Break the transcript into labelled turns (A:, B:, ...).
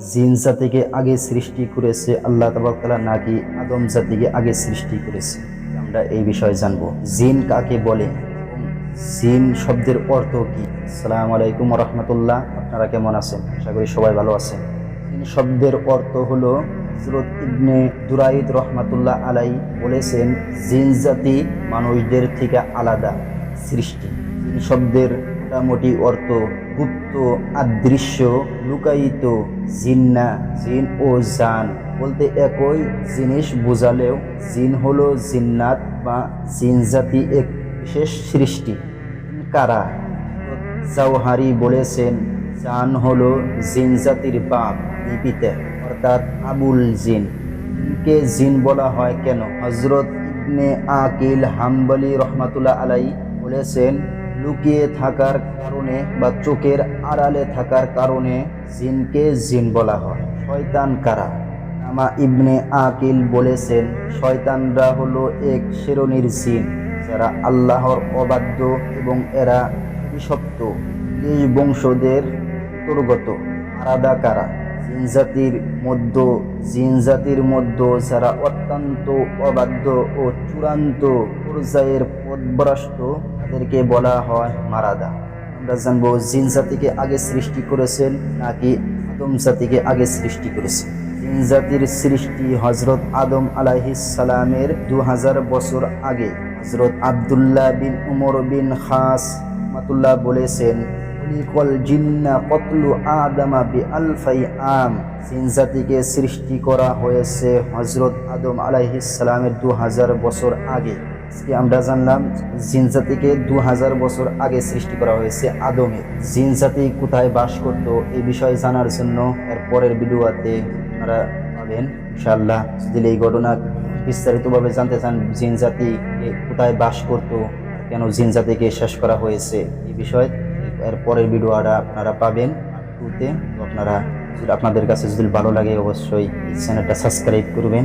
A: জিন জাতিকে আগে সৃষ্টি করেছে, আল্লাহ তালা নাকি আদম জাতিকে আগে সৃষ্টি করেছে? আমরা এই বিষয়ে জানব। জিন কাকে বলে? জিন শব্দের অর্থ কি? আসসালামু আলাইকুম রহমতুল্লাহ আপনারা কেমন আছেন? আশা করি সবাই ভালো আছেন। জিন শব্দের অর্থ হলো হজরত ইবনে দুরাইদ রহমাতুল্লাহ আলাই বলেছেন জিন জাতি মানুষদের থেকে আলাদা সৃষ্টি। জিন শব্দের মোটামুটি অর্থ গুপ্ত, আদৃশ্য, লুকায়িত জিন্না জিন ও জান বলতে একই জিনিস বোঝালেও জিন হলো জিন্নাত বা জিন জাতি এক বিশেষ সৃষ্টি। কারা? জাওহারি বলেছেন, জান হলো জিন জাতির বাপ লিপিতে অর্থাৎ আবুল জিন। কে জিন বলা হয় কেন? হজরত ইবনে আকিল হাম্বলি রহমাতুল্লাহ আলাই বলেছেন লুকিয়ে থাকার কারণে বা চোখের আড়ালে থাকার কারণে জিনকে জিন বলা হয়। শয়তান কারা? আমা ইবনে আকিল বলেছেন, শয়তানরা হলো এক শ্রেণির জিন, যারা আল্লাহর অবাধ্য এবং এরা অভিশপ্ত এই বংশদের অন্তর্গত আলাদা কারা? জিন জাতির মধ্য, জিন জাতির মধ্য যারা অত্যন্ত অবাধ্য ও চূড়ান্ত পর্যায়ের পদভ্রষ্ট তাদেরকে বলা হয় মারাদা আমরা জানব জিন জাতিকে আগে সৃষ্টি করেছেন নাকি আদম জাতিকে আগে সৃষ্টি করেছেন। জিন জাতির সৃষ্টি হজরত আদম আলাইহিসালামের দু হাজার বছর আগে। হজরত আবদুল্লাহ বিন উমর বিন খাস মাতুল্লাহ বলেছেন জিন্না আলফাই আম। জিন জাতিকে সৃষ্টি করা হয়েছে হজরত আদম আলাইহিসালামের দু হাজার বছর আগে। আজকে আমরা জানলাম জিন জাতিকে দু হাজার বছর আগে সৃষ্টি করা হয়েছে আদমে। জিন জাতি কোথায় বাস করতো এই বিষয়ে জানার জন্য এর পরের ভিডিওতে আপনারা পাবেন, ইনশাআল্লাহ। যদি এই ঘটনা বিস্তারিতভাবে জানতে চান জিন জাতি কোথায় বাস করতো কেন জিন জাতিকে শেষ করা হয়েছে এই বিষয়ে, এর পরের ভিডিওটা আপনারা পাবেন। আপনারা আপনাদের কাছে যদি ভালো লাগে অবশ্যই চ্যানেলটা সাবস্ক্রাইব করবেন।